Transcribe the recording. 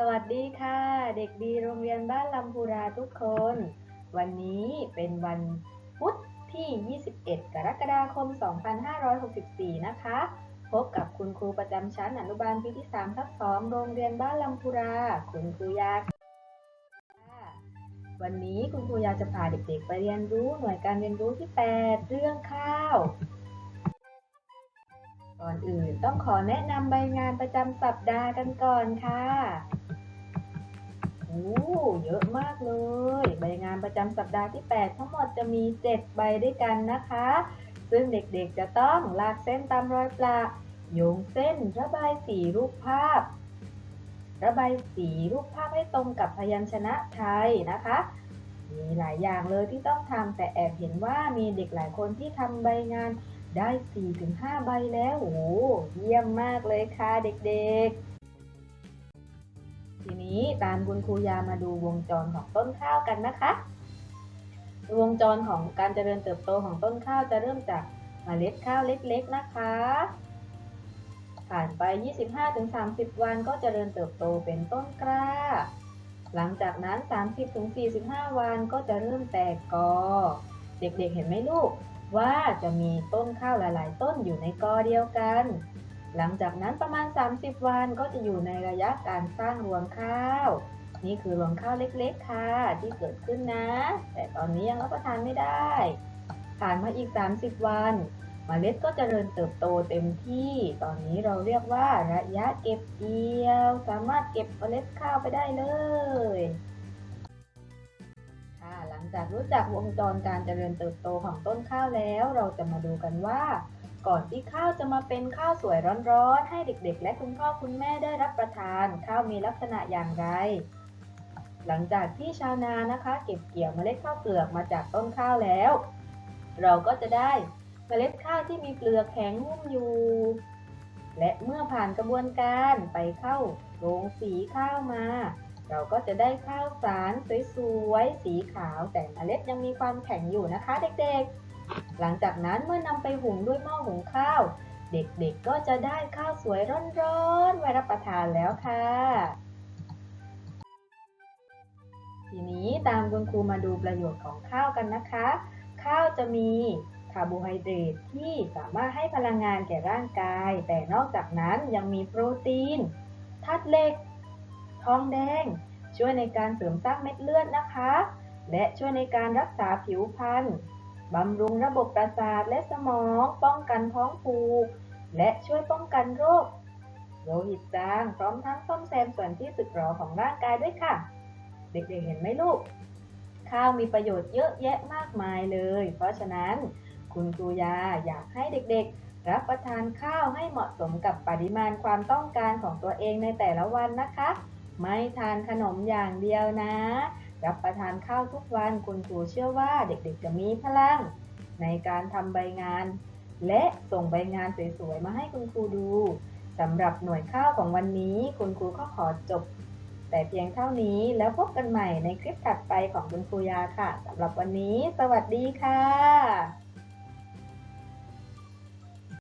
สวัสดีค่ะ เด็กดีโรงเรียนบ้านลำพูราทุกคน วันนี้เป็นวันพุธที่ 21 กรกฎาคม 2564 นะคะ พบกับคุณครูประจำชั้นอนุบาลปีที่3ทับ2โรงเรียนบ้านลำพูรา คุณครูยาค่ะวันนี้คุณครูยาจะพาเด็กๆ ไปเรียนรู้หน่วยการเรียนรู้ที่ 8 เรื่องข้าว ก่อนอื่นต้องขอแนะนำใบงานประจำสัปดาห์กันก่อนค่ะ เยอะมากเลย ใบงานประจำสัปดาห์ที่ 8 ทั้งหมดจะมี 7 ใบด้วยกันนะคะ ซึ่งเด็กๆจะต้องลากเส้นตามรอยประโยงเส้นระบายสีรูปภาพ ระบายสีรูปภาพให้ตรงกับพยัญชนะไทยนะคะ มีหลายอย่างเลยที่ต้องทำแต่แอบเห็นว่ามีเด็กหลายคนที่ทำใบงานได้ 4-5 ใบแล้วโอ้โหเยี่ยมมากเลยค่ะเด็กๆ ทีนี้ตามคุณครูยามาดูวงจรของต้นข้าวกันนะคะ วงจรของการเจริญเติบโตของต้นข้าวจะเริ่มจากเมล็ดข้าวเล็กๆนะคะ ผ่านไป 25-30 วันก็เจริญเติบโตเป็นต้นกล้า หลังจากนั้น 30-45 วันก็จะเริ่มแตกกอ เด็กๆเห็นไหมลูกว่าจะมีต้นข้าวหลาย ๆ ต้นอยู่ในกอเดียวกัน หลังจากนั้นประมาณ 30 วันก็จะอยู่ในระยะการสร้างรวงข้าว นี่คือรวงข้าวเล็กๆค่ะ ที่เกิดขึ้นนะ แต่ตอนนี้ยังรับประทานไม่ได้ ผ่านมาอีก 30 วันมเมล็ดก็จเจริญเติบโตเต็มที่ ตอนนี้เราเรียกว่าระยะเก็บเกี่ยว สามารถเก็บเมล็ดข้าวไปได้เลยค่ะหลังจากรู้จักวงจรการเจริญเติบโตของต้นข้าวแล้ว เราจะมาดูกันว่า ก่อนที่ข้าวจะมาเป็นข้าวสวยร้อนๆ ให้เด็กๆ และคุณพ่อคุณแม่ได้รับประทาน ข้าวมีลักษณะอย่างไร หลังจากที่ชาวนานะคะ เก็บเกี่ยวเมล็ดข้าวเปลือกมาจากต้นข้าวแล้ว เราก็จะได้เมล็ดข้าวที่มีเปลือกแข็งหุ้มอยู่ และเมื่อผ่านกระบวนการไปเข้าโรงสีข้าวมา เราก็จะได้ข้าวสารสวยๆ สีขาวแต่เมล็ดยังมีความแข็งอยู่นะคะ เด็กๆ หลังจากนั้นเมื่อนำไปหุงด้วยหม้อหุงข้าว เด็กๆก็จะได้ข้าวสวยร้อนๆไว้รับประทานแล้วค่ะ ทีนี้ตามคุณครูมาดูประโยชน์ของข้าวกันนะคะ ข้าวจะมีคาร์โบไฮเดรตที่สามารถให้พลังงานแก่ร่างกาย แต่นอกจากนั้นยังมีโปรตีนธาตุเหล็ก ทองแดง ช่วยในการเสริมสร้างเม็ดเลือดนะคะ และช่วยในการรักษาผิวพรรณ บำรุงระบบประสาทและสมอง ป้องกันท้องผูก และช่วยป้องกันโรคโลหิตจางพร้อมทั้งซ่อมแซมส่วนที่สึกหรอของร่างกายด้วยค่ะ เด็กๆเห็นไหมลูก ข้าวมีประโยชน์เยอะแยะมากมายเลย เพราะฉะนั้น คุณครูยาอยากให้เด็กๆ รับประทานข้าวให้เหมาะสมกับปริมาณความต้องการของตัวเองในแต่ละวันนะคะ ไม่ทานขนมอย่างเดียวนะ รับประทานข้าวทุกวันคุณครูเชื่อว่าเด็กๆจะมีพลัง ในการทำใบงาน และส่งใบงานสวยๆมาให้คุณครูดูสำหรับหน่วยข้าวของวันนี้ คุณครูก็ขอจบ แต่เพียงเท่านี้แล้วพบกันใหม่ในคลิปถัดไปของคุณครูยาค่ะสำหรับวันนี้ สวัสดีค่ะ